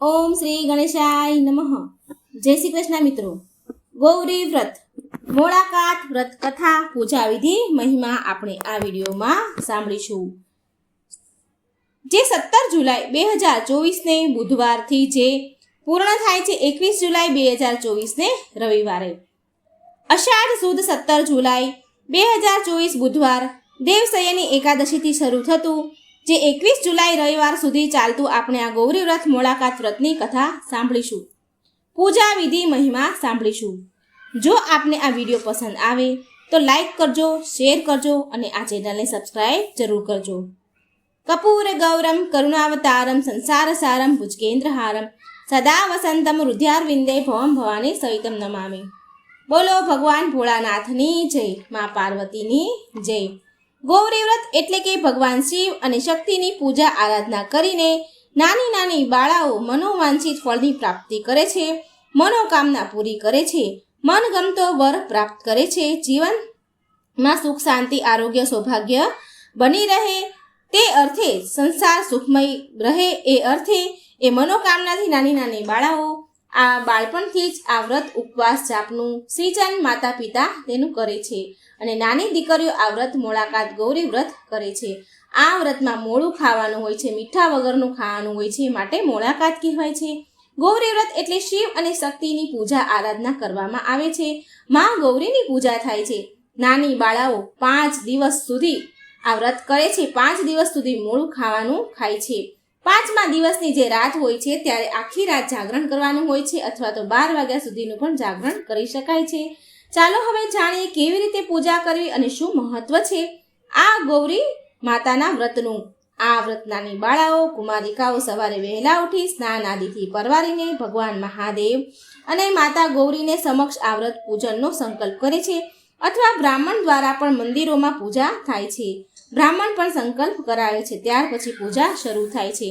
ઓમ શ્રી ગણેશાય નમઃ. જય શ્રી કૃષ્ણ મિત્રો. ગૌરી વ્રત. મોળાકાત વ્રત કથા પૂજા વિધિ મહિમા આપણે આ વિડીયોમાં સાંભળીશું. જે સત્તર જુલાઈ બે હજાર ચોવીસને બુધવારથી જે પૂર્ણ થાય છે એકવીસ જુલાઈ બે હજાર ચોવીસને રવિવારે. અષાઢ સુદ સત્તર જુલાઈ બે હજાર ચોવીસ બુધવાર દેવસયની એકાદશીથી શરૂ થતું જે એકવીસ જુલાઈ રવિવાર સુધી ચાલતું આપણે આ ગૌરી વ્રત મોળાકાત વ્રતની કથા સાંભળીશું. પૂજા વિધિ મહિમા સાંભળીશું. જો આપને આ વીડિયો પસંદ આવે, તો લાઈક કરજો, શેર કરજો અને આ ચેનલને સબસ્ક્રાઈબ જરૂર કરજો. કપૂર, ગૌરમ, કરુણાવતારમ સંસાર સારમ ભુજગેન્દ્રહારમ સદા વસંતમ હૃદયારવિંદે ભવમ ભવાની સહિતમ નમામી. બોલો ભગવાન ભોળાનાથની જય, મા પાર્વતીની જય. ગૌરી વ્રત એટલે કે ભગવાન શિવ અને શક્તિની પૂજા આરાધના કરીને નાની નાની બાળાઓ મનોવાંછિત ફળની પ્રાપ્તિ કરે છે, મનોકામના પૂરી કરે છે, મનગમતો વર પ્રાપ્ત કરે છે, જીવનમાં સુખ, શાંતિ, આરોગ્ય, સૌભાગ્ય બની રહે, તે અર્થે સંસાર સુખમય રહે, એ અર્થે એ મનોકામનાથી નાની નાની બાળાઓ આ બાળપણથી જ આ વ્રત ઉપવાસ જાપનું સિંચન માતા પિતા તેનું કરે છે. અને નાની દીકરીઓ આ વ્રત મોળાકાત ગૌરી વ્રત કરે છે. આ વ્રતમાં મોળું ખાવાનું હોય છે, મીઠા વગરનું ખાવાનું હોય છે માટે મોળાકાત કહેવાય છે. ગૌરી વ્રત એટલે શિવ અને શક્તિની પૂજા આરાધના કરવામાં આવે છે. માં ગૌરીની પૂજા થાય છે. નાની બાળાઓ પાંચ દિવસ સુધી આ વ્રત કરે છે. પાંચ દિવસ સુધી મોળું ખાવાનું ખાય છે. પાંચમા દિવસની જે રાત હોય છે, ત્યારે આખી રાત જાગરણ કરવાનું હોય છે અથવા તો બાર વાગ્યા સુધીનું પણ જાગરણ કરી શકાય છે. ચાલો હવે જાણીએ કેવી રીતે પૂજા કરવી અને શું મહત્વ છે. આ ગૌરી માતાના વ્રતનું. આ વ્રત નાની બાળાઓ, કુમારિકાઓ સવારે વહેલા ઉઠી સ્નાન આદિથી પરવારીને ભગવાન મહાદેવ અને માતા ગૌરીને સમક્ષ આ વ્રત પૂજનનો સંકલ્પ કરે છે અથવા બ્રાહ્મણ દ્વારા પણ મંદિરોમાં પૂજા થાય છે. બ્રાહ્મણ પણ સંકલ્પ કરાવે છે, ત્યાર પછી પૂજા શરૂ થાય છે.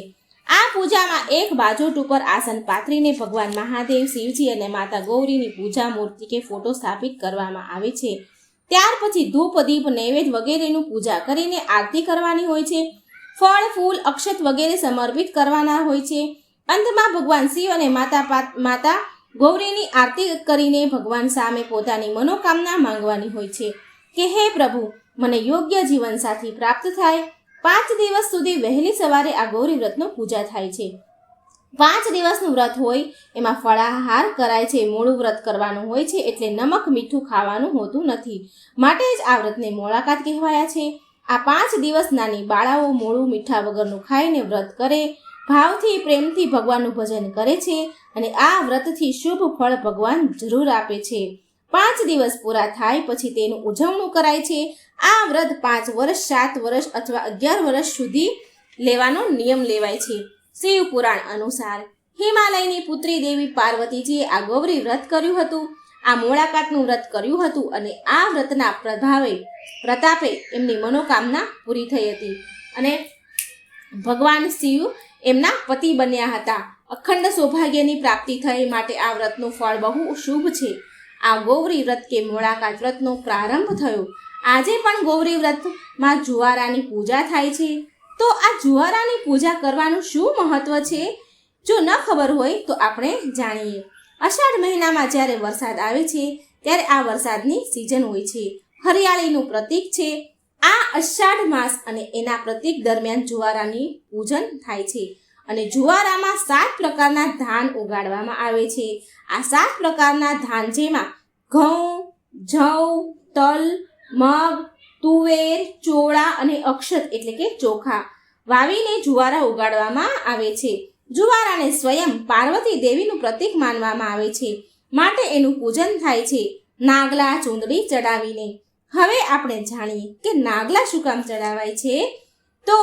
આ પૂજામાં એક બાજોટ ઉપર આસન પાથરીને ભગવાન મહાદેવ, શિવજી અને માતા ગૌરીની પૂજા મૂર્તિ કે ફોટો સ્થાપિત કરવામાં આવે છે. ત્યાર પછી ધૂપ, દીપ, નૈવેદ્ય વગેરેનું પૂજા કરીને આરતી કરવાની હોય છે. ફળ, ફૂલ, અક્ષત વગેરે સમર્પિત કરવાના હોય છે. અંતમાં ભગવાન શિવ અને માતા માતા ગૌરીની આરતી કરીને ભગવાન સામે પોતાની મનોકામના માંગવાની હોય છે. કે હે પ્રભુ, મને યોગ્ય જીવનસાથી પ્રાપ્ત થાય પાંચ દિવસ સુધી વહેલી સવારે આ ગૌરી વ્રતનો પૂજા થાય છે. પાંચ દિવસનું વ્રત હોય, એમાં ફળાહાર કરાય છે મોડું વ્રત કરવાનું હોય છે, એટલે નમક મીઠું ખાવાનું હોતું નથી. માટે જ આ વ્રતને મોળાકાત કહેવાયા છે. આ પાંચ દિવસ નાની બાળાઓ મોળું મીઠા વગરનું ખાઈને વ્રત કરે, ભાવથી પ્રેમથી ભગવાનનું ભજન કરે છે અને આ વ્રતથી શુભ ફળ ભગવાન જરૂર આપે છે. પાંચ દિવસ પૂરા થાય પછી તેનું ઉજવણું કરાય છે. આ વ્રત પાંચ વર્ષ, સાત વર્ષ અથવા અગિયાર વર્ષ સુધી લેવાનો નિયમ લેવાય છે. શિવ પુરાણ અનુસાર હિમાલયની પુત્રી દેવી પાર્વતીજીએ આ ગૌરી વ્રત કર્યું હતું. આ મોળાકાતનું વ્રત કર્યું હતું અને આ વ્રતના પ્રભાવે પ્રતાપે એમની મનોકામના પૂરી થઈ હતી અને ભગવાન શિવ એમના પતિ બન્યા હતા. અખંડ સૌભાગ્યની પ્રાપ્તિ થઈ માટે આ વ્રતનું ફળ બહુ શુભ છે. આ ગૌરી વ્રત કે મોળાકાત વ્રતનો પ્રારંભ થયો. આજે પણ ગૌરી વ્રતમાં જુવારાની પૂજા થાય છે. તો આ જુવારાની પૂજા કરવાનું શું મહત્વ છે? જો ન ખબર હોય તો આપણે જાણીએ. અષાઢ મહિનામાં જ્યારે વરસાદ આવે છે, ત્યારે આ વરસાદની સિઝન હોય છે. હરિયાળીનું પ્રતીક છે. આ અષાઢ માસ અને એના પ્રતીક દરમિયાન જુવારાની પૂજન થાય છે. અને જુવારામાં સાત પ્રકારના ધાન ઉગાડવામાં આવે છે. આ સાત પ્રકારના ધાન જેમાં ઘઉં, જવ, તલ, મગ, તુવેર, ચોળા અને અક્ષત એટલે કે ચોખા વાવીને જુવારા ઉગાડવામાં આવે છે. જુવારાને સ્વયં પાર્વતી દેવીનું પ્રતીક માનવામાં આવે છે. માટે એનું પૂજન થાય છે. નાગલા ચૂંદડી ચડાવીને. હવે આપણે જાણીએ કે નાગલા શું કામ ચડાવાય છે? તો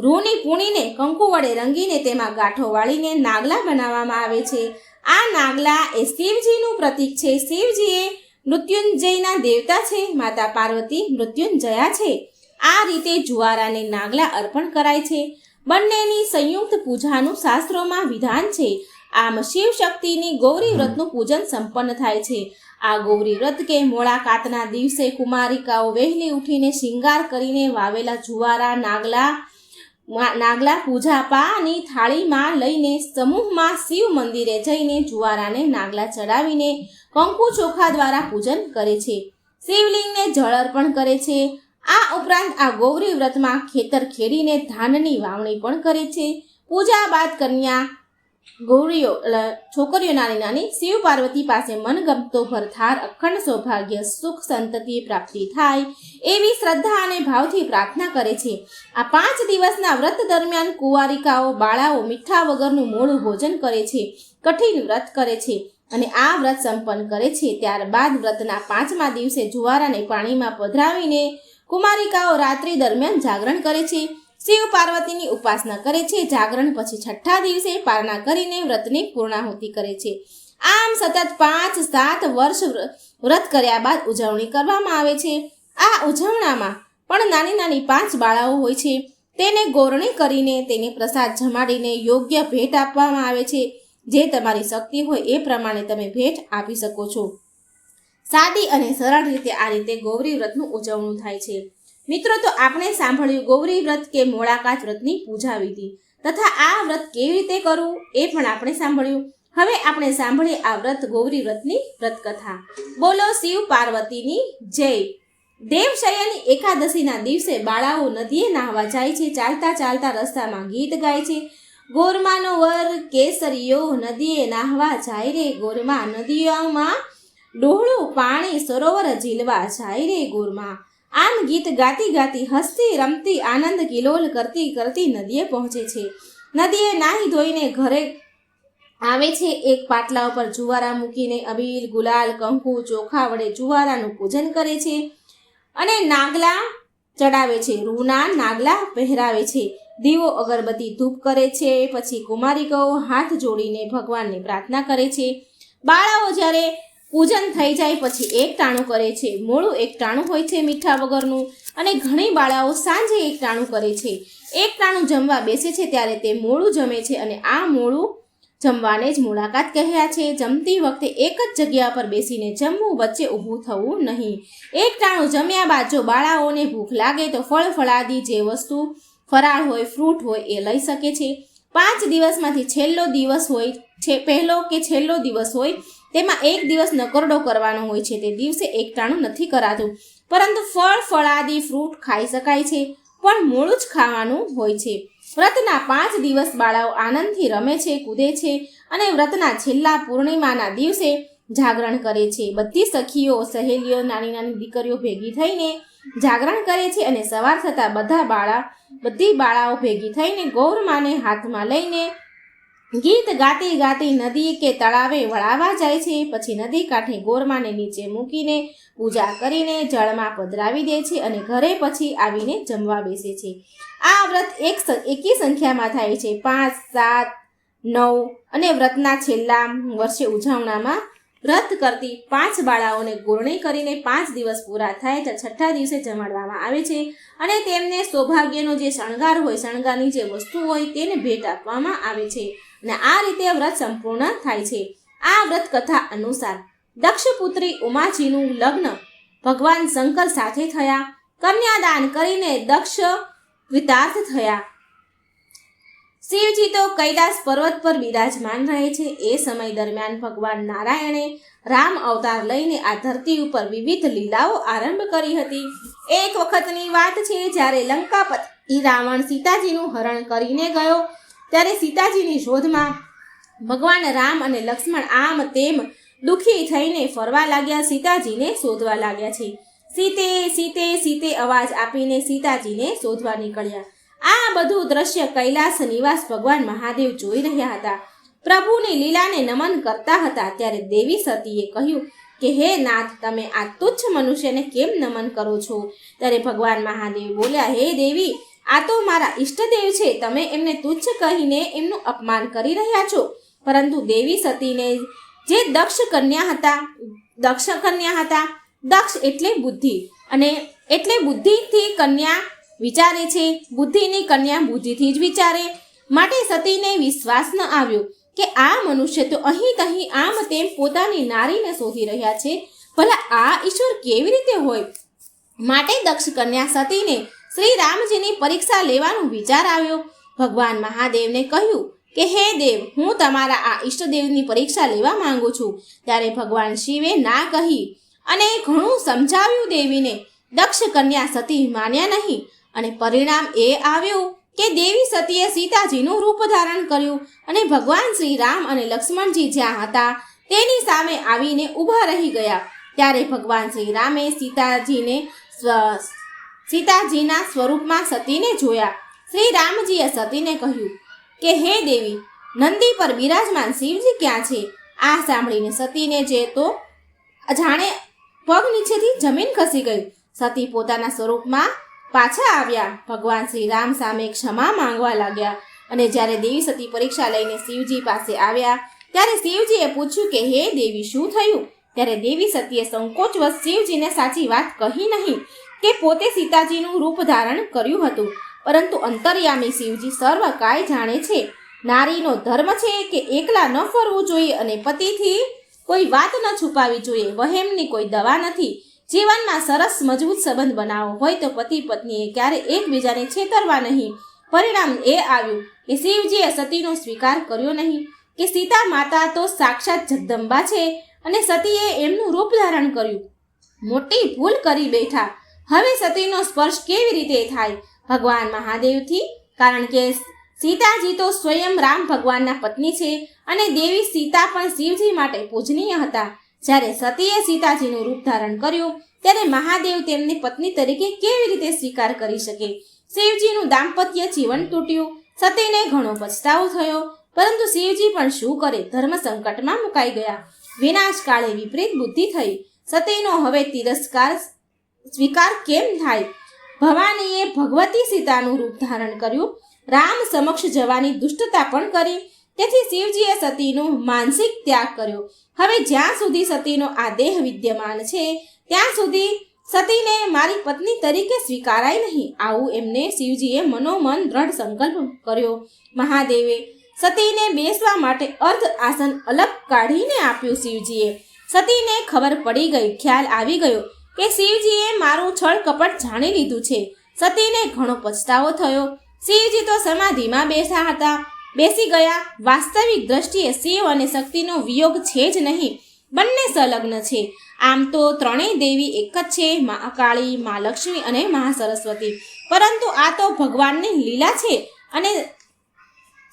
રૂની પૂણીને કંકુ વડે રંગીને તેમાં ગાંઠો વાળીને નાગલા બનાવવામાં આવે છે. આ નાગલા એ શિવજીનું પ્રતીક છે. શિવજીએ મૃત્યુંજયના દેવતા છે. માતા પાર્વતી મૃત્યુંજયા છે. આ રીતે જુવારાને નાગલા અર્પણ કરાય છે. બંનેની સંયુક્ત પૂજાનું શાસ્ત્રોમાં વિધાન છે. આમ શિવ શક્તિની ગૌરી વ્રતનું પૂજન સંપન્ન થાય છે. આ ગૌરી વ્રત કે મોળાકાતના દિવસે કુમારિકાઓ વહેલી ઉઠીને શિંગાર કરીને વાવેલા જુવારા, નાગલા નાગલા પૂજા પાની થાળીમાં લઈને સમૂહમાં શિવ મંદિરે જઈને જુવારાને નાગલા ચડાવીને કંકુ ચોખા દ્વારા પૂજન કરે છે. શિવલિંગને જળ અર્પણ કરે છે. આ ઉપરાંત આ ગૌરી વ્રતમાં ખેતર ખેડીને ધાનની વાવણી પણ કરે છે. પૂજા બાદ કન્યા ગૌરીઓ છોકરીઓ નાની નાની શિવ પાર્વતી પાસે મનગમતો ભરથાર અખંડ સૌભાગ્ય, સુખ સંતતિ પ્રાપ્તિ થાય એવી શ્રદ્ધા અને ભાવથી પ્રાર્થના કરે છે. આ પાંચ દિવસના વ્રત દરમિયાન કુંવારિકાઓ, બાળાઓ મીઠા વગરનું મોડું ભોજન કરે છે, કઠિન વ્રત કરે છે અને આ વ્રત સંપન્ન કરે છે. ત્યારબાદ વ્રતના પાંચમા દિવસે જુવારાને પાણીમાં પધરાવીને કુમારિકાઓ રાત્રિ દરમિયાન જાગરણ કરે છે. શિવ પાર્વતીની ઉપાસના કરે છે. જાગરણ પછી છઠ્ઠા દિવસે પારણા કરીને વ્રતની પૂર્ણાહુતિ કરે છે. આમ સતત પાંચ, સાત વર્ષ વ્ર- વ્રત કર્યા બાદ ઉજવણી કરવામાં આવે છે. આ ઉજવણામાં પણ નાની નાની પાંચ બાળાઓ હોય છે. તેને ગોરણી કરીને તેને પ્રસાદ જમાડીને યોગ્ય ભેટ આપવામાં આવે છે. જે તમારી શક્તિ હોય એ પ્રમાણે તમે ભેટ આપી શકો છો. સાદી અને સરળ રીતે આ રીતે ગૌરી વ્રતનું ઉજવણું થાય છે. મિત્રો, તો આપણે સાંભળ્યું ગૌરી વ્રત કે મોળાકાત વ્રતની પૂજા વિધિ. તથા આ વ્રત કેવી રીતે કરવું એ પણ આપણે સાંભળ્યું. હવે આપણે સાંભળીએ આ વ્રત ગૌરી વ્રતની વ્રત કથા બોલો શિવ પાર્વતીની જય. દેવશયની એકાદશીના દિવસે બાળાઓ નદીએ નાહવા જાય છે, ચાલતા ચાલતા રસ્તામાં ગીત ગાય છે. ગોરમાનો વર કેસરીયો નદીએ નાહવા જાય રે, ગોરમા નદીઓમાં ડોહળું પાણી સરોવર ઝીલવા જાય રે ગોરમા. આમ ગીત ગાતી ગાતી હસતી રમતી આનંદ કિલોલ કરતી કરતી નદીએ પહોંચે છે. નદીએ નાહી ધોઈને ઘરે આવે છે એક પાટલા ઉપર. જુવારા મૂકીને અબીલ, ગુલાલ, કંકુ, ચોખા વડે જુવારાનું પૂજન કરે છે અને નાગલા ચડાવે છે. રૂના નાગલા પહેરાવે છે. દીવો અગરબત્તી ધૂપ કરે છે. પછી કુમારિકાઓ હાથ જોડીને ભગવાનને પ્રાર્થના કરે છે. બાળાઓ જ્યારે પૂજન થઈ જાય પછી એક ટાણું કરે છે. મોડું એક ટાણું હોય છે મીઠા વગરનું અને ઘણી બાળાઓ સાંજે એક ટાણું કરે છે. એક ટાણું જમવા બેસે છે ત્યારે તે મોડું જમે છે અને આ મોડું જમવાને જ મુલાકાત કહ્યા છે. જમતી વખતે એક જ જગ્યા પર બેસીને જમવું વચ્ચે ઊભું થવું નહીં. એક ટાણું જમ્યા બાદ જો બાળાઓને ભૂખ લાગે તો ફળ ફળાદી જે વસ્તુ ફરાળ હોય, ફ્રૂટ હોય એ લઈ શકે છે. પાંચ દિવસમાંથી છેલ્લો દિવસ હોય છે, પહેલો કે છેલ્લો દિવસ હોય તેમાં એક દિવસ નકરડો કરવાનો હોય છે. તે દિવસે એકટાણું નથી કરાતું. પરંતુ ફળ, ફળાદી, ફ્રૂટ ખાઈ શકાય છે, પણ મૂળું જ ખાવાનું હોય છે. વ્રતના પાંચ દિવસ બાળાઓ આનંદથી રમે છે, કૂદે છે અને વ્રતના છેલ્લા પૂર્ણિમાના દિવસે જાગરણ કરે છે. બધી સખીઓ, સહેલીઓ, નાની નાની દીકરીઓ ભેગી થઈને જાગરણ કરે છે અને સવાર થતાં બધા બાળા, બધી બાળાઓ ભેગી થઈને ગૌરમાને હાથમાં લઈને ગીત ગાતી ગાતી નદી કે તળાવે વળાવવા જાય છે. પછી નદી કાંઠે ગોરમાને નીચે મૂકીને પૂજા કરીને જળમાં પધરાવી દે છે અને ઘરે પછી આવીને જમવા બેસે છે. આ વ્રત એક એકી સંખ્યામાં થાય છે. પાંચ, સાત, નવ અને વ્રતના છેલ્લા વર્ષે ઉજવણામાં વ્રત કરતી પાંચ બાળાઓને ગોરણી કરીને પાંચ દિવસ પૂરા થાય તો છઠ્ઠા દિવસે જમાડવામાં આવે છે અને તેમને સૌભાગ્યનો જે શણગાર હોય, શણગારની જે વસ્તુ હોય તેને ભેટ આપવામાં આવે છે. અને આ રીતે વ્રત સંપૂર્ણ થાય છે. આ વ્રત કથા અનુસાર દક્ષપુત્રી ઉમાજીનું લગ્ન ભગવાન શંકર સાથે થયા. કન્યાદાન કરીને દક્ષ વિતાર્થ થયા. શિવજી તો કૈલાસ પર્વત પર બિરાજમાન રહે છે. એ સમય દરમિયાન ભગવાન નારાયણે રામ અવતાર લઈને આ ધરતી ઉપર વિવિધ લીલાઓ આરંભ કરી હતી. એક વખતની વાત છે, જ્યારે લંકાપતિ રાવણ સીતાજીનું હરણ કરીને ગયો ત્યારે સીતાજીની શોધમાં ભગવાન રામ અને લક્ષ્મણ આમ તેમ દુઃખી થઈને ફરવા લાગ્યા, સીતાજીને શોધવા લાગ્યા છે. સીતે સીતે સીતે, અવાજ આપીને સીતાજીને શોધવા નીકળ્યા. આ બધું દ્રશ્ય કૈલાસ નિવાસ ભગવાન મહાદેવ જોઈ રહ્યા હતા. પ્રભુની લીલાને નમન કરતા હતા ત્યારે દેવી સતીએ કહ્યું કે, હે નાથ, તમે આ તુચ્છ મનુષ્યને કેમ નમન કરો છો? ત્યારે ભગવાન મહાદેવ બોલ્યા, હે દેવી આ તો મારા ઈષ્ટદેવ છે. તમે એમને તુચ્છ કહીને એમનું અપમાન કરી રહ્યા છો. પરંતુ દેવી સતીને જે દક્ષ કન્યા હતા, દક્ષ કન્યા હતા, દક્ષ એટલે બુદ્ધિ. અને એટલે બુદ્ધિથી કન્યા વિચારે છે. બુદ્ધિની કન્યા બુદ્ધિથી જ વિચારે. માટે સતીને વિશ્વાસ ન આવ્યો કે આ મનુષ્ય તો અહીં તહીં આમ તેમ પોતાની નારીને શોધી રહ્યા છે. ભલા આ ઈશ્વર કેવી રીતે હોય? માટે દક્ષ કન્યા સતીને શ્રી રામજીની પરીક્ષા લેવાનો વિચાર આવ્યો. ભગવાન મહાદેવને કહ્યું કે, હે દેવ, હું તમારા આ ઈષ્ટદેવની પરીક્ષા લેવા માંગુ છું. ત્યારે ભગવાન શિવે ના કહી અને ઘણું સમજાવ્યું દેવીને. દક્ષ કન્યા સતી માન્યા નહીં અને પરિણામ એ આવ્યું કે દેવી સતીએ સીતાજીનું રૂપ ધારણ કર્યું અને ભગવાન શ્રી રામ અને લક્ષ્મણજી જ્યાં હતા તેની સામે આવીને ઊભા રહી ગયા. ત્યારે ભગવાન શ્રી રામે સીતાજીને સીતાજીના સ્વરૂપમાં સતીને જોયા. શ્રી રામજીએ સતીને કહ્યું કે, હે દેવી, નંદી પર બિરાજમાન શિવજી ક્યાં છે? આ સાંભળીને સતીને જે તો જાણે પગ નીચેથી જમીન ખસી ગઈ સતી પોતાના સ્વરૂપમાં પાછા આવ્યા. ભગવાન શ્રી રામ સામે ક્ષમા માંગવા લાગ્યા અને જ્યારે દેવી સતી પરીક્ષા લઈને શિવજી પાસે આવ્યા, ત્યારે શિવજીએ પૂછ્યું કે, હે દેવી, શું થયું? ત્યારે દેવી સતીએ સંકોચવશ શિવજીને સાચી વાત કહી નહીં કે પોતે સીતાજીનું રૂપ ધારણ કર્યું હતું. પરંતુ અંતર્યામી શિવજી સર્વ કાંઈ જાણે છે. નારીનો ધર્મ છે કે એકલા ન ફરવું જોઈએ અને પતિથી કોઈ વાત ન છુપાવી જોઈએ. વહેમની કોઈ દવા નથી. જીવનમાં સરસ મજબૂત સંબંધ બનાવો હોય તો પતિ પત્નીએ ક્યારે એકબીજાને છેતરવા નહીં. પરિણામ એ આવ્યું કે શિવજીએ સતીનો સ્વીકાર કર્યો નહીં. કે સીતા માતા તો સાક્ષાત જગદંબા છે અને સતીએ એમનું રૂપ ધારણ કર્યું. મોટી ભૂલ કરી બેઠા. હવે સતીનો સ્પર્શ કેવી રીતે થાય? ભગવાન મહાદેવથી? કારણ કે સીતાજી તો સ્વયં રામ ભગવાનના પત્ની છે અને દેવી સીતા પણ શિવજી માટે પૂજનીય હતા. જ્યારે સતીએ સીતાજીનું રૂપ ધારણ કર્યું, ત્યારે મહાદેવ તેમની પત્ની તરીકે કેવી રીતે સ્વીકાર કરી શકે? શિવજીનું દાંપત્ય જીવન તૂટ્યું. સતીને ઘણો પછતાવો થયો. પરંતુ શિવજી પણ શું કરે? ધર્મ સંકટમાં મુકાઈ ગયા. વિનાશ કાળે વિપરીત બુદ્ધિ થઈ. સતીનો હવે તિરસ્કાર સ્વીકાર કેમ થાય? ભવાનીએ ભગવતી સીતાનું રૂપ ધારણ કર્યું. રામ સમક્ષ જવાની દુષ્ટતા પણ કરી. તેથી શિવજીએ સતીનો માનસિક ત્યાગ કર્યો. હવે જ્યાં સુધી સતીનો આ દેહ વિદ્યમાન છે, ત્યાં સુધી સતીને મારી પત્ની તરીકે સ્વીકારાય નહીં. આવું એમને શિવજીએ મનોમન દ્રઢ સંકલ્પ કર્યો. મહાદેવે સતીને બેસવા માટે અર્ધ આસન અલગ કાઢીને આપ્યું શિવજીએ. સતીને ખબર પડી ગઈ, ખ્યાલ આવી ગયો કે શિવજીએ મારું છળ કપટ જાણી લીધું છે. સતીને ઘણો પછતાવો થયો. શિવજી તો સમાધિમાં બેસા હતા. બેસી ગયા. વાસ્તવિક દ્રષ્ટિએ શિવ અને શક્તિનો વિયોગ છે જ નહીં, બંને સંલગ્ન છે. આમ તો ત્રણેય દેવી એક જ છે, મા કાળી, મા લક્ષ્મી અને મા સરસ્વતી. પરંતુ આ તો ભગવાનની લીલા છે અને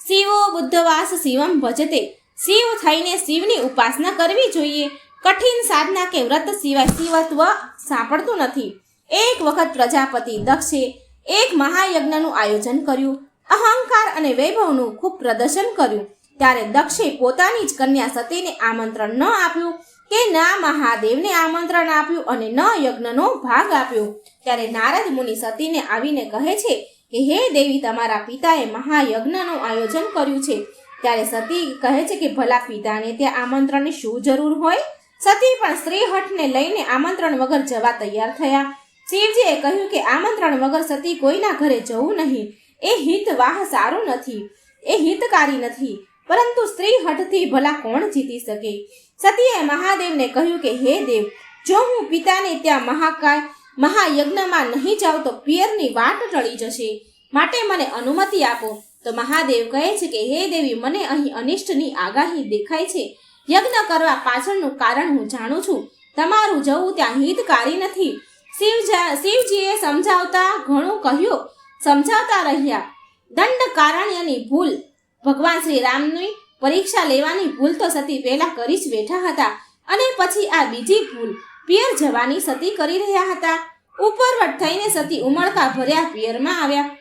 શિવો, બુદ્ધવાસ, શિવમ ભજતે. શિવ થઈને શિવની ઉપાસના કરવી જોઈએ. કઠિન સાધના કે વ્રત સિવાય શિવત્વ સાંપડતું નથી. એક વખત પ્રજાપતિ દક્ષે એક મહાયજ્ઞનું આયોજન કર્યું. અહંકાર અને વૈભવનું ખૂબ પ્રદર્શન કર્યું. ત્યારે દક્ષે પોતાની જ કન્યા સતીને આમંત્રણ ન આપ્યું કે ના મહાદેવને આમંત્રણ આપ્યું અને ન યજ્ઞનો ભાગ આપ્યો. ત્યારે નારદ મુનિ સતીને આવીને કહે છે કે હે દેવી, તમારા પિતાએ મહાયજ્ઞનું આયોજન કર્યું છે. ત્યારે સતી કહે છે કે, ભલા પિતાને ત્યાં આમંત્રણની શું જરૂર હોય? સતી પણ સ્ત્રી હઠને લઈને આમંત્રણ વગર જવા તૈયાર થયા. શિવજીએ કહ્યું કે, આમંત્રણ વગર સતી કોઈના ઘરે જવું નહીં. એ હિતવાહ સારું નથી. એ હિતકારી નથી. પરંતુ સ્ત્રી હઠથી ભલા કોણ જીતી શકે? સતીએ મહાદેવને કહ્યું કે, હે દેવ, જો હું પિતાને ત્યાં મહાકાય મહાયજ્ઞમાં નહીં જાઉં તો પિયરની વાટ ટળી જશે. માટે મને અનુમતિ આપો. તો મહાદેવ કહે છે કે, હે દેવી, મને અહીં અનિષ્ટની આગાહી દેખાય છે. યજ્ઞ કરવા પાછળનું કારણ હું જાણું છું. તમારું જવું ત્યાં હિતકારી નથી. શિવજા, શિવજીએ સમજાવતા ઘણું કહ્યું. સમજાવતા રહ્યા. દંડ કારણ્યની ભૂલ. ભગવાન શ્રી રામની પરીક્ષા લેવાની ભૂલ તો સતી પહેલા કરી જ બેઠા હતા. અને પછી આ બીજી ભૂલ. પિયર જવાની સતી કરી રહ્યા હતા. ઉપરવટ થઈને સતી ઉમળકા ભર્યા પિયરમાં આવ્યા.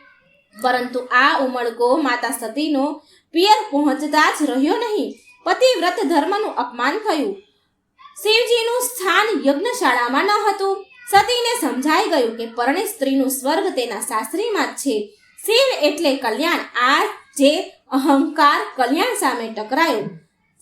પરંતુ આ ઉમળકો માતા સતીનો પિયર પહોંચતા જ રહ્યો નહીં. પતિવ્રત ધર્મનું અપમાન થયું. શિવજીનું સ્થાન યજ્ઞશાળામાં ન હતું. સતીને સમજાઈ ગયું કે પરણિત સ્ત્રીનું સ્વર્ગ તેના સાસરીમાં જ છે. શિવ એટલે કલ્યાણ. આ જે અહંકાર કલ્યાણ સામે ટકરાયો.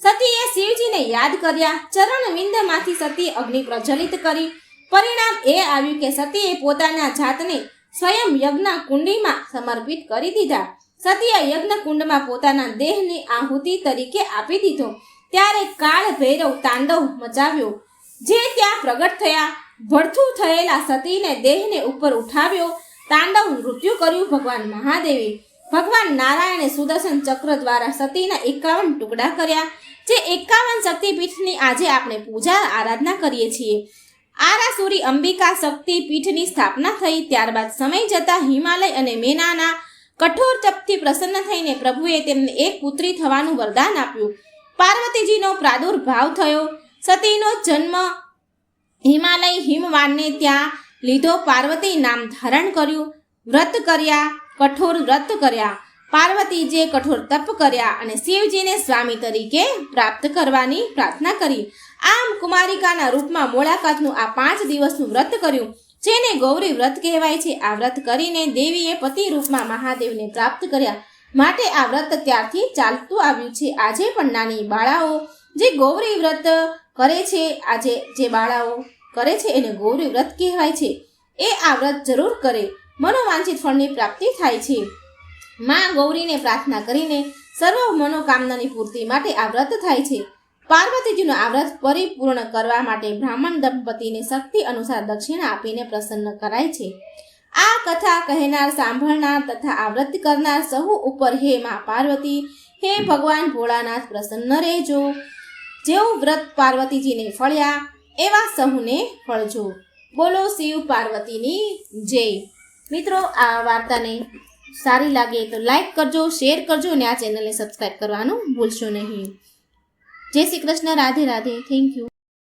સતીએ શિવજીને યાદ કર્યા. ચરણ વિંદમાંથી સતી અગ્નિ પ્રજ્વલિત કરી. પરિણામ એ આવ્યું કે સતીએ પોતાના જાતને સ્વયં યજ્ઞ કુંડીમાં સમર્પિત કરી દીધા. સતીએ યજ્ઞ કુંડમાં પોતાના દેહને આહુતિ તરીકે આપી દીધો. ત્યારે કાળ ભૈરવ તાંડવ મચાવ્યો. જે ત્યાં પ્રગટ થયા. ભડથું થયેલા સતીને દેહને ઉપર ઉઠાવ્યો. તાંડવ મૃત્યુ કર્યું ભગવાન મહાદેવે. ભગવાન નારાયણે સુદર્શન ચક્ર દ્વારા સતીના એકાવન ટુકડા કર્યા. જે એકાવન શક્તિપીઠની આજે આપણે પૂજા આરાધના કરીએ છીએ. આરાસુરી અંબિકા શક્તિપીઠની સ્થાપના થઈ, ત્યારબાદ સમય જતાં હિમાલય અને મેનાના કઠોર તપથી પ્રસન્ન થઈને પ્રભુએ તેમને એક પુત્રી થવાનું વરદાન આપ્યું. પાર્વતીજીનો પ્રાદુર્ભાવ થયો. સતીનો જન્મ હિમાલય હિમવાનને ત્યાં લીધો. પાર્વતી નામ ધારણ કર્યું. વ્રત કર્યા, કઠોર વ્રત કર્યા. પાર્વતીજીએ કઠોર તપ કર્યા અને શિવજીને સ્વામી તરીકે પ્રાપ્ત કરવાની પ્રાર્થના કરી. આમ કુમારિકાના રૂપમાં મોળાકાતનું આ પાંચ દિવસનું વ્રત કર્યું, જેને ગૌરી વ્રત કહેવાય છે. આ વ્રત કરીને દેવીએ પતિ રૂપમાં મહાદેવને પ્રાપ્ત કર્યા. માટે આ વ્રત ત્યારથી ચાલતું આવ્યું છે. આજે પણ નાની બાળાઓ જે ગૌરી વ્રત કરે છે, આજે જે બાળાઓ કરે છે, એને ગૌરી વ્રત કહેવાય છે. એ આ વ્રત જરૂર કરે. મનોવાંછિત ફળની પ્રાપ્તિ થાય છે. માં ગૌરીને પ્રાર્થના કરીને સર્વ મનોકામનાની પૂર્તિ માટે આ વ્રત થાય છે. પાર્વતીજીનું આ વ્રત પરિપૂર્ણ કરવા માટે બ્રાહ્મણ દંપતીને શક્તિ અનુસાર દક્ષિણા આપીને પ્રસન્ન કરાય છે. આ કથા કહેનાર, સાંભળનાર તથા આ વ્રત કરનાર સહુ ઉપર હે મા પાર્વતી, હે ભગવાન ભોળાનાથ પ્રસન્ન રહેજો. જેવું વ્રત પાર્વતીજીને ફળ્યા, એવા સહુને ફળજો. બોલો શિવ પાર્વતીની જય. મિત્રો, આ વાર્તાને સારી લાગે તો લાઈક કરજો, શેર કરજો અને આ ચેનલને સબસ્ક્રાઈબ કરવાનું ભૂલશો નહીં. જય શ્રી કૃષ્ણ, રાધે રાધે. Thank you